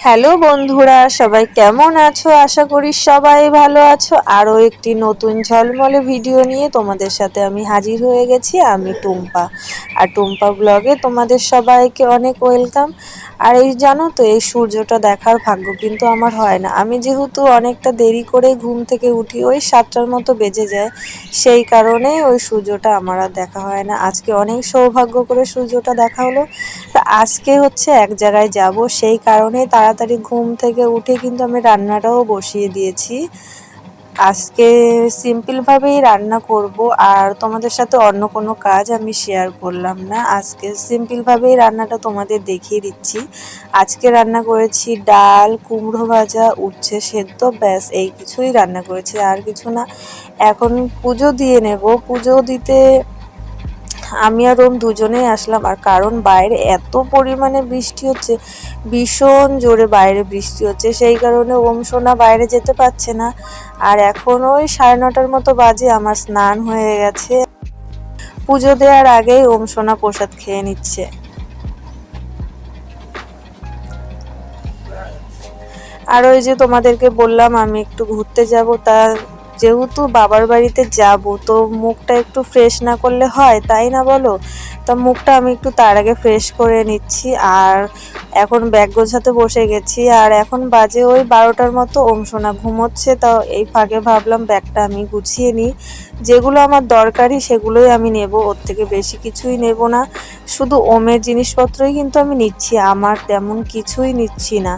Hello বন্ধুরা, সবাই কেমন আছো? আশা করি সবাই ভালো আছো। আরও একটি নতুন ঝলমলে ভিডিও নিয়ে তোমাদের সাথে আমি হাজির হয়ে গেছি। আমি টুম্পা। আর টুম্পা ব্লগে তোমাদের সবাইকে অনেক ওয়েলকাম আর এই জানো তো, এই সূর্যটা দেখার ভাগ্য কিন্তু আমার হয় না। আমি যেহেতু অনেকটা দেরি করে ঘুম থেকে উঠি, ওই সাতটার মতো বেজে যায়, সেই কারণে ওই সূর্যটা আমার আর দেখা হয় না। আজকে অনেক সৌভাগ্য করে সূর্যটা দেখা হলো। তা আজকে হচ্ছে এক জায়গায় যাব, সেই কারণে তাড়াতাড়ি ঘুম থেকে উঠে কিন্তু আমি রান্নাটাও বসিয়ে দিয়েছি। আজকে সিম্পলভাবেই রান্না করব, আর তোমাদের সাথে অন্য কোনো কাজ আমি শেয়ার করলাম না। আজকে সিম্পলভাবেই রান্নাটা তোমাদের দেখিয়ে দিচ্ছি। আজকে রান্না করেছি ডাল, কুমড়ো ভাজা, উচ্ছে সেদ্ধ, ব্যাস, এই কিছুই রান্না করেছি, আর কিছু না। এখন পুজো দিয়ে নেব। পুজো দিতে আমি আর ওম দুজনেই আসলাম। আর কারণ বাইরে এত পরিমাণে বৃষ্টি হচ্ছে, ভীষণ জোরে বাইরে বৃষ্টি হচ্ছে। সেই কারণে ওম সোনা বাইরে যেতে পারছে না। আর এখন ওই সাড়ে নটার মতো বাজে, আমার স্নান হয়ে গেছে। পুজো দেওয়ার আগেই ওম সোনা প্রসাদ খেয়ে নিচ্ছে। আর ওই যে তোমাদেরকে বললাম, আমি একটু ঘুরতে যাব, তা যেহেতু বাবার বাড়িতে যাব, তো মুখটা একটু ফ্রেশ না করলে হয়, তাই না বলো? তা মুখটা আমি একটু তার আগে ফ্রেশ করে নিচ্ছি, আর এখন ব্যাগ গোছাতে বসে গেছি, আর এখন বাজে ওই বারোটার মতো ওম সোনা ঘুমোচ্ছে, তাও এই ফাঁকে ভাবলাম ব্যাগটা আমি গুছিয়ে নিই। যেগুলো আমার দরকারি, সেগুলোই আমি নেব, ওর থেকে বেশি কিছুই নেব না। শুধু ওমের জিনিসপত্রই কিন্তু আমি নিচ্ছি, আমার তেমন কিছুই নিচ্ছি না।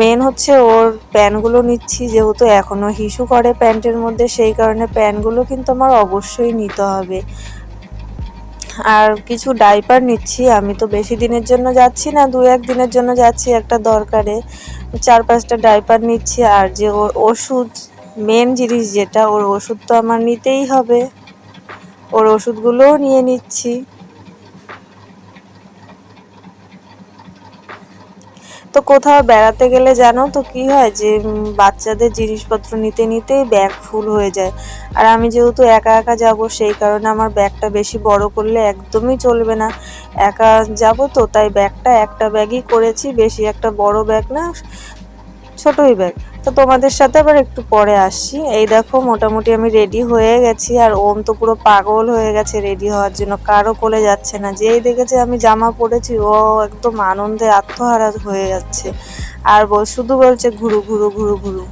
মেন হচ্ছে ওর প্যানগুলো নিচ্ছি, যেহেতু এখনও হিসু করে প্যান্টের মধ্যে, সেই কারণে প্যানগুলো কিন্তু আমার অবশ্যই নিতে হবে। আর কিছু ডাইপার নিচ্ছি, আমি তো বেশি দিনের জন্য যাচ্ছি না, দু এক দিনের জন্য যাচ্ছি একটা দরকারে। চার পাঁচটা ডাইপার নিচ্ছি, আর যে ওর ওষুধ মেন জিনিস যেটা, ওর ওষুধ তো আমার নিতেই হবে। ওর ওষুধগুলোও নিয়ে নিচ্ছি। তো কোথাও বেড়াতে গেলে জানো তো কি হয় যে বাচ্চাদের জিনিসপত্র নিতে নিতেই ব্যাগ ফুল হয়ে যায়। আর আমি যেহেতু একা একা যাব, সেই কারণে আমার ব্যাগটা বেশি বড় করলে একদমই চলবে না। একা যাব তো, তাই ব্যাগটা একটা ব্যাগই করেছি, বেশি একটা বড় ব্যাগ না, ছোটই ব্যাগ। তো তোমাদের সাথে আবার একটু পরে আসি। এই দেখো, মোটামুটি আমি রেডি হয়ে গেছি, আর ওম তো পুরো পাগল হয়ে গেছে রেডি হওয়ার জন্য। কারও কোলে যাচ্ছে না। যেই দেখেছে আমি জামা পরেছি, ও একদম আনন্দে আত্মহারা হয়ে যাচ্ছে। আর বল, শুধু বলছে ঘুরু ঘুরু ঘুরু ঘুরু।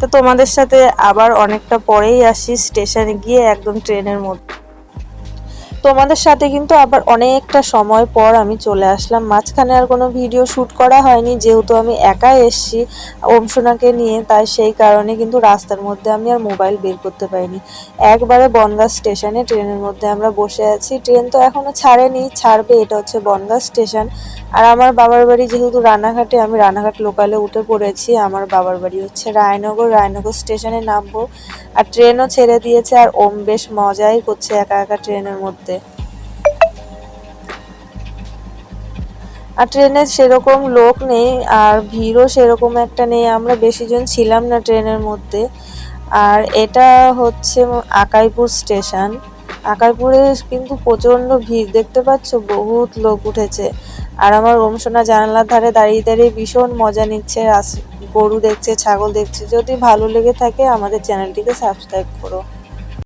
তো তোমাদের সাথে আবার অনেকটা পরেই আসি, স্টেশনে গিয়ে একদম ট্রেনের মধ্যে। তোমাদের সাথে কিন্তু আবার অনেকটা সময় পর আমি চলে আসলাম। মাঝখানে আর কোনো ভিডিও শ্যুট করা হয়নি, যেহেতু আমি একাই এসছি ওমসোনাকে নিয়ে, তাই সেই কারণে কিন্তু রাস্তার মধ্যে আমি আর মোবাইল বের করতে পারিনি। একবারে বনগাঁ স্টেশনে ট্রেনের মধ্যে আমরা বসে আছি। ট্রেন তো এখনও ছাড়েনি, ছাড়বে, এটা হচ্ছে বনগাঁ স্টেশন। আর আমার বাবার বাড়ি যেহেতু রানাঘাটে, আমি রানাঘাট লোকালে উঠে পড়েছি। আমার বাবার বাড়ি হচ্ছে রায়নগর রায়নগর স্টেশনে নামবো। আর ট্রেনও ছেড়ে দিয়েছে, আর ওম বেশ মজাই করছে একা একা ট্রেনের মধ্যে। আর ট্রেনে সেরকম লোক নেই, আর ভিড়ও সেরকম একটা নেই। আমরা বেশি জন ছিলাম না ট্রেনের মধ্যে। আর এটা হচ্ছে আকাইপুর স্টেশন। আকাইপুরে কিন্তু প্রচণ্ড ভিড়। দেখতে পাচ্ছ, বহুত লোক উঠেছে। আর আমার ওমসোনা জানালার ধারে দাঁড়িয়ে দাঁড়িয়ে ভীষণ মজা নিচ্ছে। গরু দেখছে, ছাগল দেখছে। যদি ভালো লেগে থাকে, আমাদের চ্যানেলটিকে সাবস্ক্রাইব করো।